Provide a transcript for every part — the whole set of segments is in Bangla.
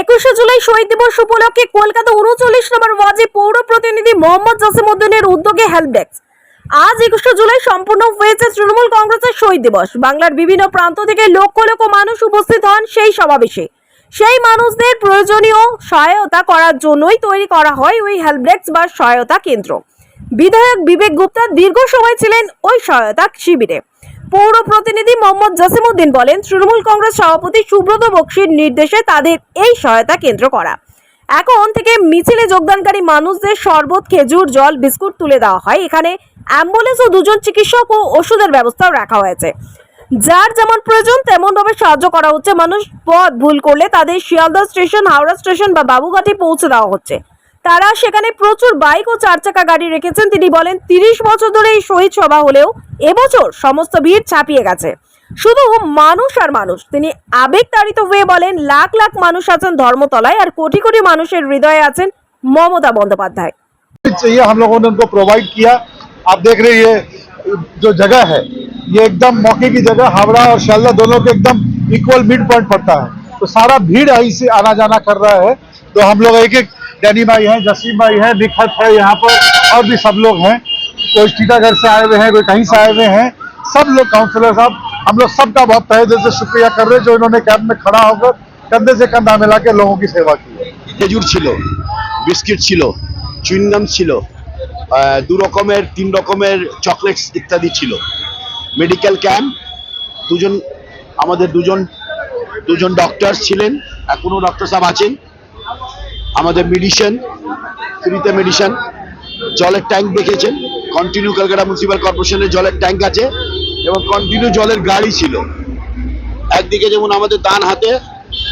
একুশে জুলাই শহীদ দিবস উপলক্ষে কলকাতা উনচল্লিশ নম্বর ওয়ার্ডে পৌর প্রতিনিধি মোহাম্মদ জাসিমউদ্দিনের উদ্যোগে হেল্প ডেস্ক আজ একুশে জুলাই সম্পূর্ণ হয়েছে তৃণমূল কংগ্রেসের শহীদ দিবস। বাংলার বিভিন্ন প্রান্ত থেকে লক্ষ লক্ষ মানুষ উপস্থিত হন সেই সমাবেশে। সেই মানুষদের প্রয়োজনীয় সহায়তা করার জন্যই তৈরি করা হয় ওই হেল্প ডেস্ক বা সহায়তা কেন্দ্র। বিধায়ক বিবেক গুপ্তা দীর্ঘ সময় ছিলেন ওই সহায়তা শিবিরে। পৌর প্রতিনিধি মোহাম্মদ জাসিমউদ্দিন বলেন, তৃণমূল কংগ্রেস সভাপতি সুব্রত বক্সির নির্দেশে তাদের এই সহায়তা কেন্দ্র করা। এখন থেকে মিছিলে যোগদানকারী মানুষদের শরবত, খেজুর, জল, বিস্কুট তুলে দেওয়া হয়। এখানে অ্যাম্বুলেন্স ও দুজন চিকিৎসক ও ওষুধের ব্যবস্থাও রাখা হয়েছে। যার যেমন প্রয়োজন তেমন ভাবে সাহায্য করা হচ্ছে। মানুষ পথ ভুল করলে তাদের শিয়ালদা স্টেশন, হাওড়া স্টেশন বা বাবুঘাটে পৌঁছে দেওয়া হচ্ছে। তারা সেখানে প্রচুর বাইক ও চার চাকা গাড়ি রেখেছেন তিনি বলেন তিরিশ বছর ধরে এই শহীদ সভা হলেও এবছর সমস্ত ভিড় ছাপিয়ে গেছে শুধু মানুষ আর মানুষ তিনি আবেগ তাড়িত হয়ে বলেন লাখ লাখ মানুষ আছেন ধর্মতলায় আর কোটি কোটি মানুষের হৃদয়ে আছেন মমতা বন্দ্যোপাধ্যায় चाहिए हम लोगों ने उनको प्रोवाइड किया आप देख रहे हैं ये जो जगह है ये एकदम मौके की जगह हावड़ा और शालदा दोनों के एकदम इक्वल मिड पॉइंट पड़ता है तो सारा भीड़ यहीं से आना जाना कर रहा है तो हम लोग एक एक डैनी भाई हैं जसीम भाई हैं निखत है यहाँ पर और भी सब लोग हैं कोई टीटागढ़ से आए हुए हैं कोई कहीं से आए हुए हैं सब लोग काउंसलर साहब हम लोग सबका बहुत तहे दिल से शुक्रिया कर रहे हैं जो इन्होंने कैंप में खड़ा होकर कंधे से कंधा मिला के लोगों की सेवा की है খেজুর ছিল বিস্কিট ছিল চুইংগাম ছিল আহ, দু রকমের তিন রকমের চকলেটস ইত্যাদি ছিল মেডিকেল ক্যাম্প দুজন আমাদের দুজন দুজন ডক্টর ছিলেন এখনো ডক্টর সাহেব আছেন আমাদের মেডিসিন ফ্রিতে মেডিসিন জলের ট্যাঙ্ক দেখেছেন। কন্টিনিউ কলকাতা মিউনিসিপ্যাল কর্পোরেশনের জলের ট্যাঙ্ক আছে এবং কন্টিনিউ জলের গাড়ি ছিল। একদিকে যেমন আমাদের ডান হাতে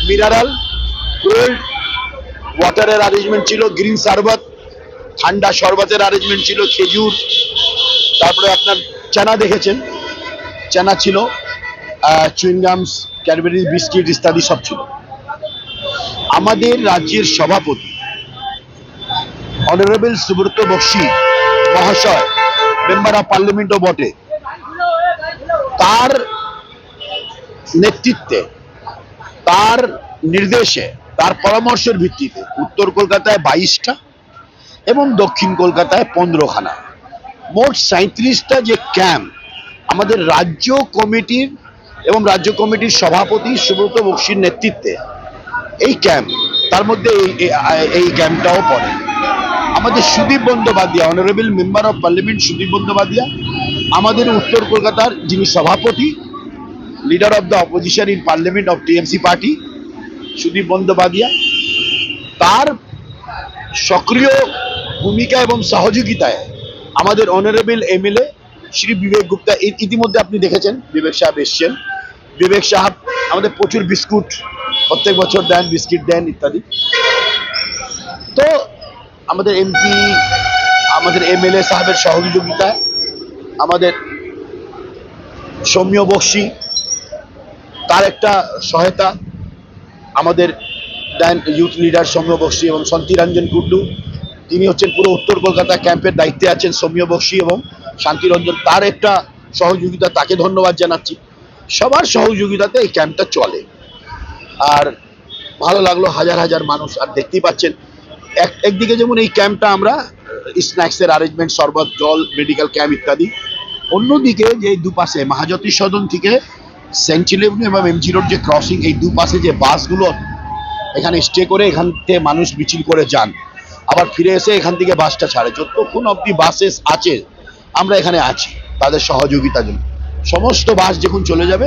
মিনারেল কোল্ড ওয়াটারের অ্যারেঞ্জমেন্ট ছিল গ্রিন শরবত ঠান্ডা শরবতের অ্যারেঞ্জমেন্ট ছিল, খেজুর। তারপরে আপনার চানা দেখেছেন, চানা ছিল চুইংগামস ক্যাডবেরি বিস্কিট ইত্যাদি সব ছিল। আমাদের রাজ্যের সভাপতি অনারেবল সুব্রত বক্সি মহাশয় মেম্বার অফ পার্লামেন্টও বটে, তার নেতৃত্বে, তার নির্দেশে, তার পরামর্শের ভিত্তিতে উত্তর কলকাতায় বাইশটা এবং দক্ষিণ কলকাতায় পনেরোখানা। মোট সাঁত্রিশটা যে ক্যাম্প আমাদের রাজ্য কমিটির এবং রাজ্য কমিটির সভাপতি সুব্রত বক্সির নেতৃত্বে এই ক্যাম্প, তার মধ্যে এই ক্যাম্পটাও পড়ে। আমাদের Sudip Bandyopadhyay honourable member of parliament Sudip Bandyopadhyay, আমাদের উত্তর কলকাতার যিনি সভাপতি leader of the opposition in parliament of TMC party Sudip Bandyopadhyay, তার সক্রিয় ভূমিকা এবং সহযোগিতায় আমাদের অনারেবল এমএলএ শ্রী বিবেক গুপ্তা ইতিমধ্যে আপনি দেখেছেন, বিবেক সাহেব এসছেন। বিবেক সাহেব আমাদের প্রচুর বিস্কুট প্রত্যেক বছর দেন, বিস্কিট দেন ইত্যাদি। তো আমাদের এমপি, আমাদের এমএলএ সাহেবের সহযোগিতায় আমাদের সৌম্য বক্সি, তার একটা সহায়তা আমাদের দেন ইউথ লিডার সৌম্য বক্সি এবং শান্তিরঞ্জন কুন্ডু তিনি হচ্ছেন পুরো উত্তর কলকাতা ক্যাম্পের দায়িত্বে আছেন সৌম্য বক্সি এবং শান্তিরঞ্জন। তার একটা সহযোগিতা, তাকে ধন্যবাদ জানাচ্ছি। সবার সহযোগিতাতে এই ক্যাম্পটা চলে। আর ভালো লাগল, হাজার হাজার মানুষ আর দেখতেই পাচ্ছেন। এক, একদিকে যেমন এই ক্যাম্পটা আমরা স্ন্যাক্সের অ্যারেঞ্জমেন্ট শরবত, জল মেডিকেল ক্যাম্প ইত্যাদি। অন্যদিকে যে দুপাশে মহাজ্যোতি সদন থেকে সেন্ট্রাল এবং এমজি রোড যে ক্রসিং এই দুপাশে যে বাসগুলো, এখানে স্টে করে এখান থেকে মানুষ মিছিল করে যান। আবার ফিরে এসে এখান থেকে বাসটা ছাড়ে। যতক্ষণ অবধি বাসেস আছে, আমরা এখানে আছি, তাদের সহযোগিতার জন্য। সমস্ত বাস যখন চলে যাবে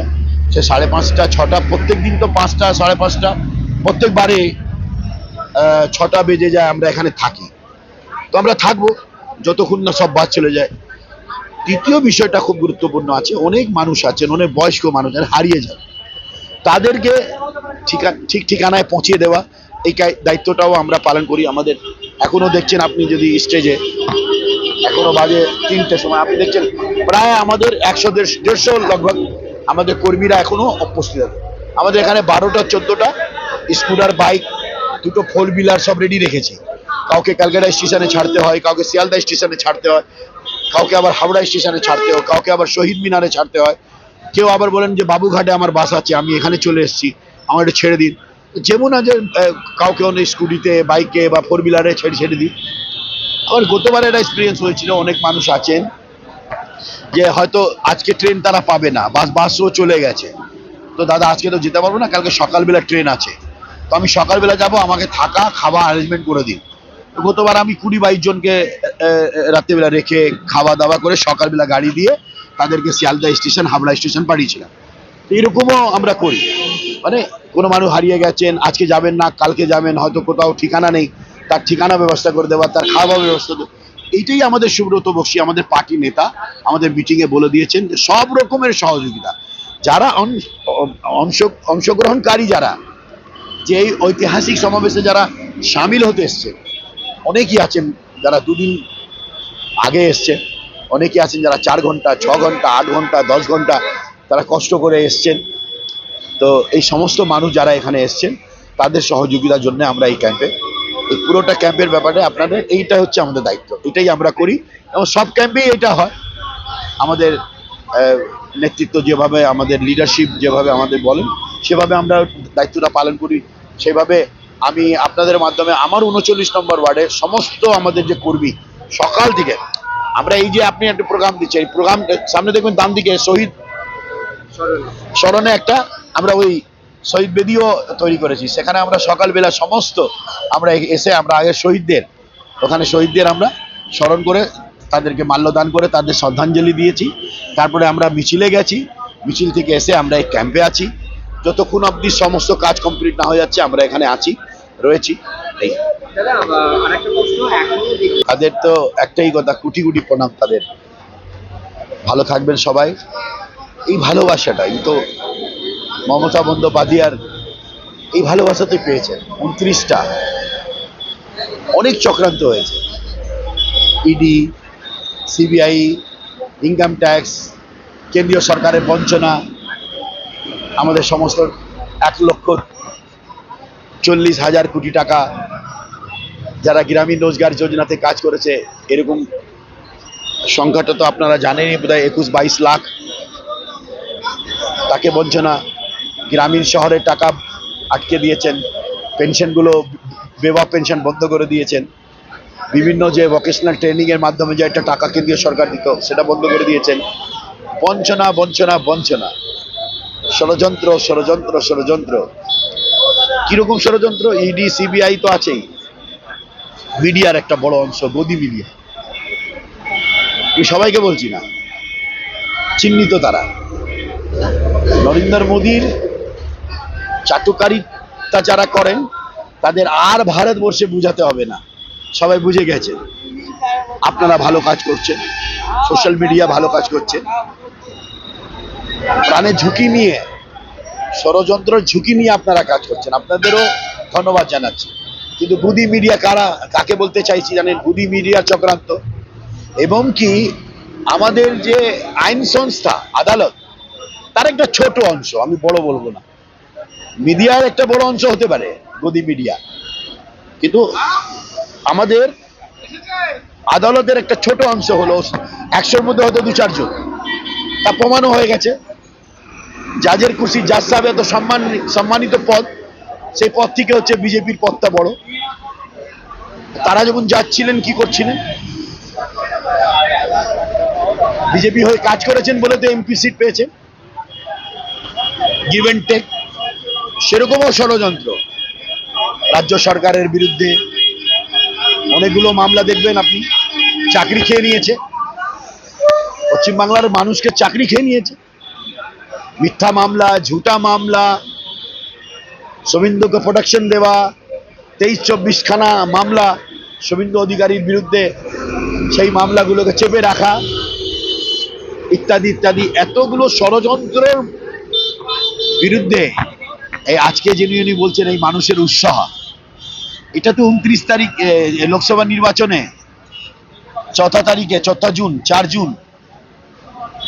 সে সাড়ে পাঁচটা, ছটা প্রত্যেক দিন তো পাঁচটা, সাড়ে পাঁচটা। প্রত্যেকবারে ছটা বেজে যায়, আমরা এখানে থাকি। তো আমরা থাকব, যতক্ষণ না সব বাস চলে যায়। তৃতীয় বিষয়টা খুব গুরুত্বপূর্ণ আছে, অনেক মানুষ আছেন, অনেক বয়স্ক মানুষ হারিয়ে যান। তাদেরকে ঠিকা, ঠিক ঠিকানায় পৌঁছিয়ে দেওয়া, এই দায়িত্বটাও আমরা পালন করি। আমাদের এখনও দেখছেন আপনি যদি স্টেজে, এখনও বাজে তিনটে সময়। আপনি দেখছেন, প্রায় আমাদের একশো দেড়- দেড়শো, লগভগ আমাদের কর্মীরা এখনও উপস্থিত আছে। আমাদের এখানে বারোটা, চোদ্দোটা স্কুটার, বাইক, দুটো ফোর হুইলার সব রেডি রেখেছি। কাউকে ক্যালকাটা স্টেশনে ছাড়তে হয়, কাউকে শিয়ালদা স্টেশনে ছাড়তে হয়, কাউকে আবার হাওড়া স্টেশনে ছাড়তে হয়, কাউকে আবার শহীদ মিনারে ছাড়তে হয়। কেউ আবার বলেন যে, বাবুঘাটে আমার বাস আছে, আমি এখানে চলে এসেছি আমার একটু ছেড়ে দিন। যেমন আছে কাউকে অনেক স্কুটিতে, বাইকে বা ফোর হুইলারে ছেড়ে ছেড়ে দিই আবার গতবার একটা এক্সপিরিয়েন্স হয়েছিল, অনেক মানুষ আছেন। যে হয়তো আজকে ট্রেন তারা পাবে না বাস বাসও চলে গেছে। তো দাদা আজকে তো যেতে পারব না কালকে সকালবেলা ট্রেন আছে। তো আমি সকালবেলা যাব আমাকে থাকা খাওয়া অ্যারেঞ্জমেন্ট করে দিন। গতবার আমি কুড়ি বাইশ জনকে আহ, রেখে খাওয়া দাওয়া করে সকালবেলা গাড়ি দিয়ে তাদেরকে শিয়ালদা স্টেশন হাবড়া স্টেশন পাঠিয়েছিলাম। তো এরকমও আমরা করি। মানে কোনো মানুষ হারিয়ে গেছেন আজকে যাবেন না কালকে যাবেন হয়তো কোথাও ঠিকানা নেই তার ঠিকানা ব্যবস্থা করে দেওয়া তার খাওয়া ব্যবস্থা এইটাই আমাদের সুব্রত বক্সি, আমাদের পার্টি নেতা আমাদের মিটিংয়ে বলে দিয়েছেন যে সব রকমের সহযোগিতা। যারা অংশ অংশগ্রহণকারী যারা, যে এই ঐতিহাসিক সমাবেশে যারা সামিল হতে এসছে, অনেকেই আছেন যারা দুদিন আগে এসছে অনেকে আছেন যারা চার ঘণ্টা, ছ ঘণ্টা, আট ঘণ্টা, দশ ঘণ্টা তারা কষ্ট করে এসছেন। তো এই সমস্ত মানুষ যারা এখানে এসছেন, তাদের সহযোগিতার জন্য আমরা এই ক্যাম্পে এই পুরোটা ক্যাম্পের ব্যাপারে আপনাদের এইটা হচ্ছে আমাদের দায়িত্ব, এটাই আমরা করি। এবং সব ক্যাম্পেই এটা হয়। আমাদের নেতৃত্ব যেভাবে আমাদের লিডারশিপ যেভাবে আমাদের বলেন, সেভাবে আমরা দায়িত্বটা পালন করি। সেভাবে আমি আপনাদের মাধ্যমে আমার উনচল্লিশ নম্বর ওয়ার্ডে সমস্ত আমাদের যে কর্মী, সকাল থেকে আমরা এই যে আপনি একটা প্রোগ্রাম দিচ্ছেন, এই প্রোগ্রাম সামনে দেখবেন ডান দিকে শহীদ স্মরণে একটা, আমরা ওই শহীদ বেদিও তৈরি করেছি। সেখানে আমরা সকালবেলা সমস্ত আমরা এসে আমরা আগে শহীদদের, ওখানে শহীদদের আমরা স্মরণ করে তাদেরকে মাল্যদান করে তাদের শ্রদ্ধাঞ্জলি দিয়েছি। তারপরে আমরা মিছিলে গেছি। মিছিল থেকে এসে আমরা এই ক্যাম্পে আছি। যতক্ষণ অবধি সমস্ত কাজ কমপ্লিট না হয়ে যাচ্ছে, আমরা এখানে আছি, রয়েছি। এই। তাদের তো একটাই কথা, কুটি কুটি প্রণাম তাদের। ভালো থাকবেন সবাই। এই ভালোবাসাটাই তো মমতা বন্দ্যোপাধ্যায়ের এই ভালোবাসাতে পেয়েছেন উনত্রিশটা। অনেক চক্রান্ত হয়েছে। ইডি সিবিআই ইনকাম ট্যাক্স কেন্দ্রীয় সরকারের বঞ্চনা, আমাদের সমস্ত এক লক্ষ চল্লিশ হাজার কোটি টাকা যারা গ্রামীণ রোজগার যোজনাতে কাজ করেছে, এরকম সংখ্যাটা তো আপনারা জানেনই, বোধহয় একুশ বাইশ লাখ। তাকে বঞ্চনা গ্রামীণ শহরের টাকা আটকে দিয়েছেন, পেনশনগুলো বেবা পেনশন বন্ধ করে দিয়েছেন। বিভিন্ন যে ভোকেশনাল ট্রেনিংয়ের মাধ্যমে যে একটা টাকা কেন্দ্রীয় সরকার দিত, সেটা বন্ধ করে দিয়েছেন। বঞ্চনা বঞ্চনা বঞ্চনা। ষড়যন্ত্র ষড়যন্ত্র ষড়যন্ত্র। কীরকম ষড়যন্ত্র? ইডি সিবিআই তো আছেই। মিডিয়ার একটা বড় অংশ, গদি মিডিয়া। আমি সবাইকে বলছি না, চিহ্নিত তারা। নরেন্দ্র মোদীর চাটুকারিতা যারা করেন, তাদের আর ভারতবর্ষে বুঝাতে হবে না। সবাই বুঝে গেছে। আপনারা ভালো কাজ করছেন। সোশ্যাল মিডিয়া ভালো কাজ করছে। প্রাণের ঝুঁকি নিয়ে, ষড়যন্ত্রের ঝুঁকি নিয়ে আপনারা কাজ করছেন। আপনাদেরও ধন্যবাদ জানাচ্ছি। কিন্তু গুদি মিডিয়া কারা, কাকে বলতে চাইছি জানেন? গুদি মিডিয়া চক্রান্ত। এবং কি, আমাদের যে আইন সংস্থা আদালত, তার একটা ছোট অংশ, আমি বড় বলব না। মিডিয়ার একটা বড় অংশ হতে পারে, গদি মিডিয়া। কিন্তু আমাদের আদালতের একটা ছোট অংশ হলো একশোর মধ্যে হয়তো দু চারজন। তা প্রমাণও হয়ে গেছে। জাজের খুশি, জাজ সাহেব এত সম্মান, সম্মানিত পদ, সেই পদ থেকে হচ্ছে বিজেপির পদটা বড়। তারা যখন যাচ্ছিলেন কি করছিলেন? বিজেপি হয়ে কাজ করেছেন বলে তো এমপি সিট পেয়েছেন। গিভ টেক সেরকমও ষড়যন্ত্র। রাজ্য সরকারের বিরুদ্ধে অনেকগুলো মামলা দেখবেন আপনি। চাকরি খেয়ে নিয়েছে। পশ্চিমবাংলার মানুষকে চাকরি খেয়ে নিয়েছে। মিথ্যা মামলা, ঝুটা মামলা শুভেন্দুকে প্রোটেকশন দেওয়া তেইশ চব্বিশখানা মামলা শুভেন্দু অধিকারীর বিরুদ্ধে সেই মামলাগুলোকে চেপে রাখা, ইত্যাদি ইত্যাদি, এতগুলো ষড়যন্ত্রের বিরুদ্ধে এই আজকে যিনি উনি বলছেন এই মানুষের উৎসাহ, এটা তো উনত্রিশ তারিখ লোকসভা নির্বাচনে চৌঠা তারিখে চৌঠা জুন, চার জুন,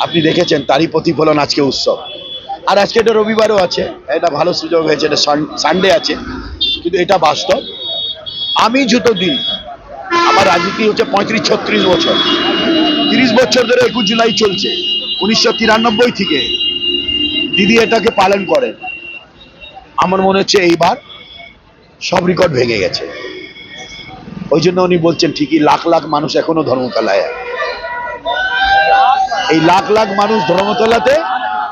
আপনি দেখেছেন তারই প্রতিফলন আজকে উৎসব। আর আজকে এটা রবিবারও আছে, এটা ভালো সুযোগ হয়েছে, এটা সানডে আছে, কিন্তু এটা বাস্তব। আমি যতদিন, আমার রাজনীতি হচ্ছে পঁয়ত্রিশ, ছত্রিশ বছর, তিরিশ বছর ধরে একুশ জুলাই চলছে, উনিশশো তিরানব্বই থেকে দিদি এটাকে পালন করেন। আমার মনে হচ্ছে এইবার সব রেকর্ড ভেঙে গেছে। ওই জন্য উনি বলছেন, ঠিকই, লাখ লাখ মানুষ এখনও ধর্মতলায় এই লাখ লাখ মানুষ ধর্মতলাতে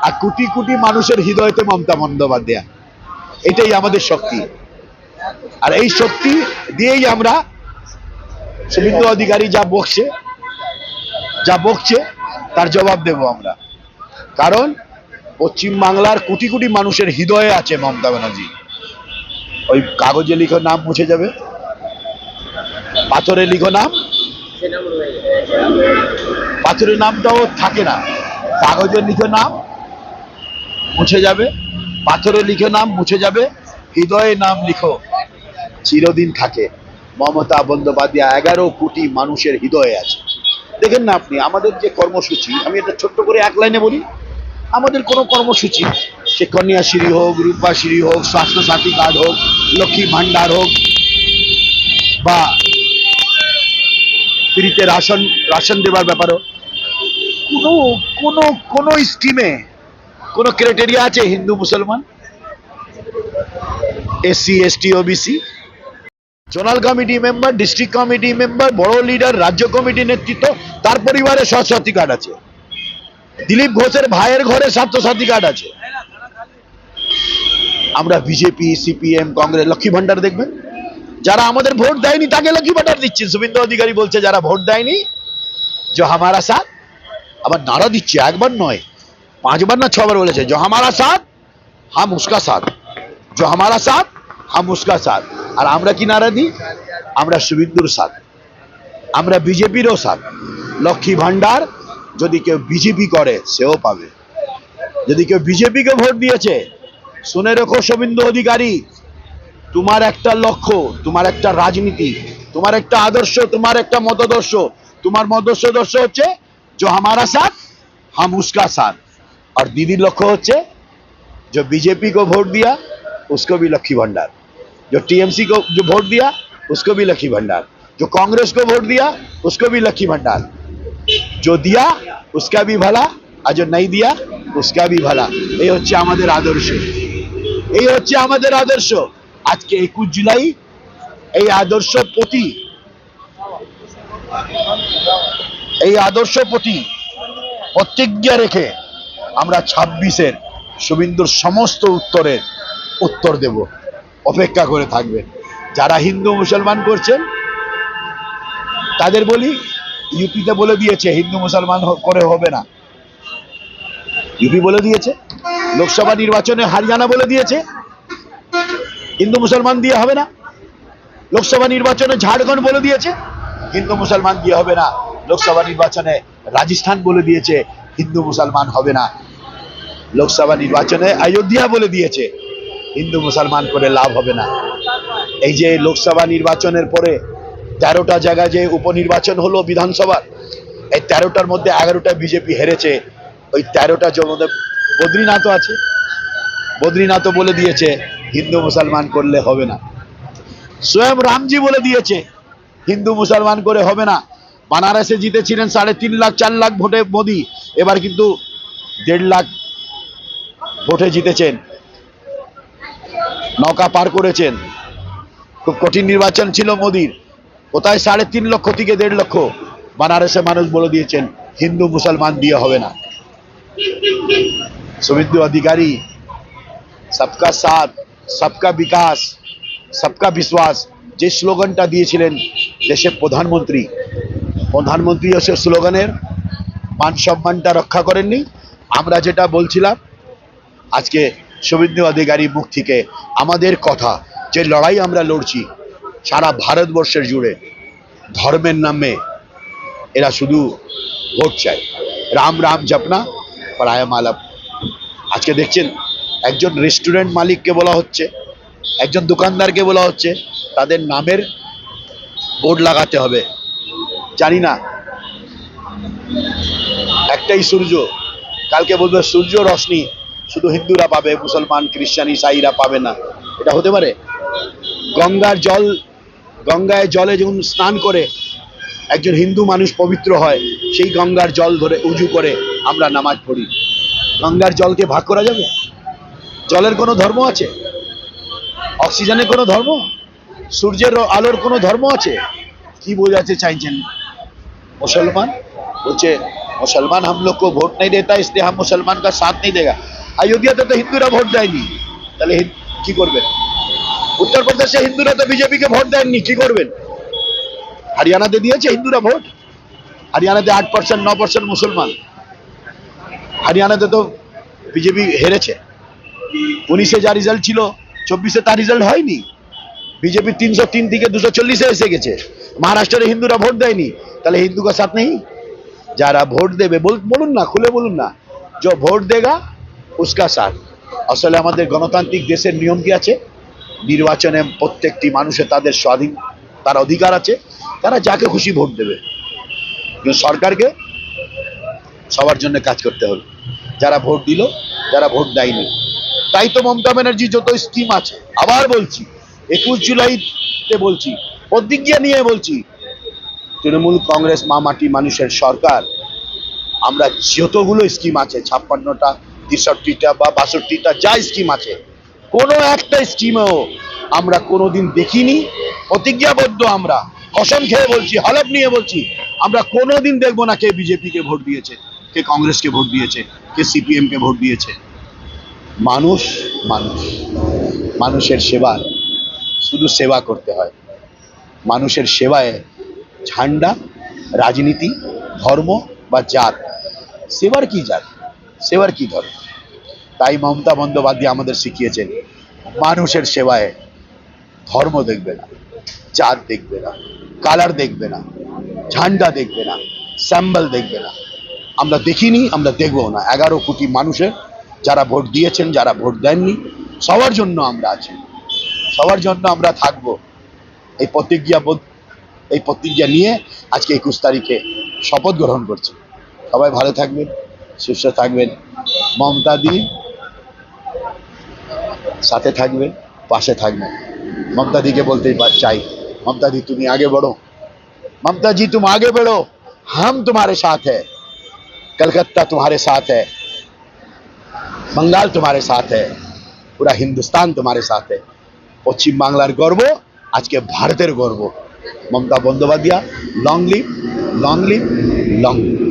আর কোটি কোটি মানুষের হৃদয়তে মমতা বন্দ্যোপাধ্যায়। এটাই আমাদের শক্তি। আর এই শক্তি দিয়েই আমরা শুভেন্দু অধিকারী যা বকছে যা বকছে, তার জবাব দেব আমরা। কারণ পশ্চিম বাংলার কোটি কোটি মানুষের হৃদয়ে আছে মমতা ব্যানার্জি। ওই কাগজে লিখো নাম মুছে যাবে। পাথরে লিখো নাম। পাথরের নামটাও থাকে না। কাগজে লিখে নাম মুছে যাবে। পাথরে লিখে নাম মুছে যাবে। হৃদয়ে নাম লিখো। চিরদিন থাকে। মমতা বন্দ্যোপাধ্যায় এগারো কোটি মানুষের হৃদয়ে আছে। দেখেন না আপনি, আমাদের যে কর্মসূচি, আমি এটা ছোট্ট করে এক লাইনে বলি। আমাদের কোনো কর্মসূচি সে কন্যাশ্রী হোক রূপাশ্রী হোক, স্বাস্থ্যসাথী কার্ড হোক লক্ষ্মী ভাণ্ডার হোক, বা ফ্রিতে রাশন রাশন দেওয়ার ব্যাপারও। কোনো কোনো কোনো স্কিমে কোনো ক্রাইটেরিয়া আছে হিন্দু, মুসলমান? SC ST OBC zonal committee member district committee member বড় লিডার রাজ্য কমিটি নেতৃত্ব, তার পরিবারে স্বাস্থ্যসাথী কার্ড আছে। দিলীপ ঘোষের ভাইয়ের ঘরে স্বাস্থ্যসাথী কার্ড আছে। আমরা বিজেপি, সিপিএম, কংগ্রেস, লক্ষ্মী ভান্ডার দেখবেন। যারা আমাদের ভোট দেয়নি, তাকে লক্ষ্মী ভান্ডার দিচ্ছে। শুভেন্দু অধিকারী বলছে, যারা ভোট দেয়নি, জহামারা হামারা আবার নারা দিচ্ছে, একবার নয়, পাঁচবার না ছবার বলেছে, জহামারা হামারা হা মুস্কা উসকা জহামারা যে হা মুস্কা হাম আর আমরা কি নারা দিই? আমরা শুভেন্দুর সাথ আমরা বিজেপিরও সাথ লক্ষ্মী ভান্ডার যদি কেউ বিজেপি করে, সেও পাবে। যদি কেউ বিজেপিকে ভোট দিয়েছে, শুনে রেখো শুভেন্দু অধিকারী, তোমার একটা লক্ষ্য, তোমার একটা রাজনীতি, তোমার একটা আদর্শ, তোমার একটা মতদর্শ। তোমার মতদর্শ দর্শ হচ্ছে যে হামারা সাথ হাম উস্কা সাথ আর দিদির লক্ষ্য হচ্ছে যে বিজেপি को ভোট দিয়া उसको भी লক্ষ্মী भंडार যে টিএমসি को ভোট দিয়া दिया उसको লক্ষ্মী लक्खी যে কংগ্রেস कांग्रेस ভোট দিয়া दिया उसको লক্ষ্মী लक्खी जो दिया उसका भी भला और जो नहीं दिया उसका भी भला এই হচ্ছে আমাদের আদর্শ এই হচ্ছে আমাদের আদর্শ আজকে একুশ জুলাই এই আদর্শ প্রতি এই আদর্শ প্রতি প্রতিজ্ঞা রেখে আমরা ছাব্বিশের শুভেন্দুর সমস্ত উত্তরের উত্তর দেব অপেক্ষা করে থাকবেন যারা হিন্দু মুসলমান করছেন তাদের বলি ইউপিতে বলে দিয়েছে, হিন্দু মুসলমান করে হবে না। ইউপি বলে দিয়েছে, লোকসভা নির্বাচনে হরিয়ানা বলে দিয়েছে, হিন্দু মুসলমান দিয়ে হবে না। লোকসভা নির্বাচনে ঝাড়খণ্ড বলে দিয়েছে, হিন্দু মুসলমান দিয়ে হবে না। লোকসভা নির্বাচনে রাজস্থান বলে দিয়েছে, হিন্দু মুসলমান হবে না। লোকসভা নির্বাচনে অযোধ্যা বলে দিয়েছে, হিন্দু মুসলমান করে লাভ হবে না। এই যে লোকসভা নির্বাচনের পরে তেরোটা জায়গায় যে উপনির্বাচন হলো বিধানসভার, এই তেরোটার মধ্যে এগারোটা বিজেপি হেরেছে। ওই তেরোটা মধ্যে বদ্রীনাথও আছে। বদ্রীনাথও বলে দিয়েছে, হিন্দু মুসলমান করলে হবে না। স্বয়ং রামজি বলে দিয়েছে, হিন্দু মুসলমান করে হবে না। বানারসে জিতেছিলেন সাড়ে তিন লাখ, চার লাখ ভোটে মোদি। এবার কিন্তু দেড় লাখ ভোটে জিতেছেন। নৌকা পার করেছেন। খুব কঠিন নির্বাচন ছিল মোদির। কোথায়? সাড়ে তিন লক্ষ থেকে দেড় লক্ষ। বানারসে মানুষ বলে দিয়েছেন, হিন্দু মুসলমান দিয়ে হবে না। শুভেন্দু অধিকারী, সবকা সাথ, সবকা বিকাশ, সবকা বিশ্বাস, যে স্লোগানটা দিয়েছিলেন দেশের প্রধানমন্ত্রী প্রধানমন্ত্রী সে স্লোগানের, মান সম্মানটা রক্ষা করেননি। আমরা যেটা বলছিলাম, আজকে শুভেন্দু অধিকারী মুখ থেকে আমাদের কথা, যে লড়াই আমরা লড়ছি সারা ভারতবর্ষের জুড়ে ধর্মের নামে এরা শুধু ভোট চায়। রাম রাম জপনা পড়ায় মালা। আজকে দেখছেন, একজন রেস্টুরেন্ট মালিককে বলা হচ্ছে, একজন দোকানদারকে বলা হচ্ছে, তাদের নামের বোর্ড লাগাতে হবে। জানি না। একটাই সূর্য, কালকে বলবে সূর্য রশ্মি, শুধু হিন্দুরা পাবে, মুসলমান, খ্রিস্টান, ইসাইরা পাবে না। এটা হতে পারে? গঙ্গার জল গঙ্গায় জলে যখন স্নান করে একজন হিন্দু মানুষ পবিত্র হয়, সেই গঙ্গার জল ধরে উঁজু করে আমরা নামাজ পড়ি। গঙ্গার জলকে ভাগ করা যাবে? জলের কোনো ধর্ম আছে? অক্সিজেনের কোনো ধর্ম? সূর্যের আলোর কোনো ধর্ম আছে? কি বোঝাতে চাইছেন মুসলমান? বলছে, মুসলমান হাম লোক ভোট নেই দেতা, ইসলিয়ে হাম মুসলমান কা সাথ নেই দেগা। অযোধ্যাতে তো হিন্দুরা ভোট দেয়নি। তাহলে কি করবে? উত্তরপ্রদেশে হিন্দুরা তো বিজেপি কে ভোট দেননি, কি করবেন? হরিয়ানাতে দিয়েছে হিন্দুরা ভোট? হরিয়ানাতে আট পার্সেন্ট ন পার্সেন্ট মুসলমান। হরিয়ানাতে তো বিজেপি হেরেছে। উনিশে যা রেজাল্ট ছিল, চব্বিশে তার রেজাল্ট হয়নি। বিজেপি তিনশো তিন থেকে দুশো চল্লিশে এসে গেছে। মহারাষ্ট্রের হিন্দুরা ভোট দেয়নি। তাহলে হিন্দু কা সাথ নেই? যারা ভোট দেবে বলুন না, খুলে বলুন না। যে ভোট দেগা, উসকা সাথ। আসলে আমাদের গণতান্ত্রিক দেশের নিয়ম কি আছে? নির্বাচনে প্রত্যেকটি মানুষের তাদের স্বাধীন, তার অধিকার আছে, তারা যাকে খুশি ভোট দেবে। কিন্তু সরকারকে সবার জন্য কাজ করতে হবে। যারা ভোট দিল, যারা ভোট দেয়নি। তাই তো মমতা ব্যানার্জি যত স্কিম আছে, আবার বলছি, একুশ জুলাইতে বলছি প্রতিজ্ঞা নিয়ে বলছি, তৃণমূল কংগ্রেস মামাটি মানুষের সরকার, আমরা যতগুলো স্কিম আছে, ছাপ্পান্নটা, তেষট্টিটা বা বাষট্টিটা, যা স্কিম আছে কোনো একটা স্কিমেও আমরা কোনোদিন দেখিনি, প্রতিজ্ঞাবদ্ধ আমরা। কসম খেয়ে বলছি হলফ নিয়ে বলছি, আমরা কোনোদিন দেখব না কে বিজেপিকে ভোট দিয়েছে, কে কংগ্রেসকে ভোট দিয়েছে, কে সিপিএম কে ভোট দিয়েছে। মানুষ মানুষ। মানুষের সেবা শুধু সেবা করতে হয়। মানুষের সেবায় ঝান্ডা, রাজনীতি, ধর্ম বা জাত। সেবার কি জাত? সেবার কি ধর্ম? তাই মমতা বন্দ্যোপাধ্যায় আমাদের শিখিয়েছেন, মানুষের সেবায় ধর্ম দেখবে না, জাত দেখবে না কালার দেখবে না, ঝান্ডা দেখবে না স্যাম্বল দেখবে না। আমরা দেখিনি, আমরা দেখব না। এগারো কোটি মানুষের যারা ভোট দিয়েছেন, যারা ভোট দেননি, সবার জন্য আমরা আছি। সবার জন্য আমরা থাকব। এই প্রতিজ্ঞা বোধ, এই প্রতিজ্ঞা নিয়ে আজকে একুশ তারিখে শপথ গ্রহণ করছি। সবাই ভালো থাকবেন, সুস্থ থাকবেন। মমতা দি সাথে থাকবে, পাশে থাকবে। মমতাদিকে বলতেই পার চাই মমতাদি তুমি আগে বড়ো। মমতাজি তুমি আগে বেড়ো। হাম তোমারে সাথ হ্যাঁ কলকাতা তোমারে সাথ হ্যাঁ বঙ্গাল তোমারে সাথ হ্যাঁ পুরা হিন্দুস্তান তোমারে সাথ হ্যাঁ পশ্চিম বাংলার গর্ব, আজকে ভারতের গর্ব। Mamata Bandyopadhyay long live long live long live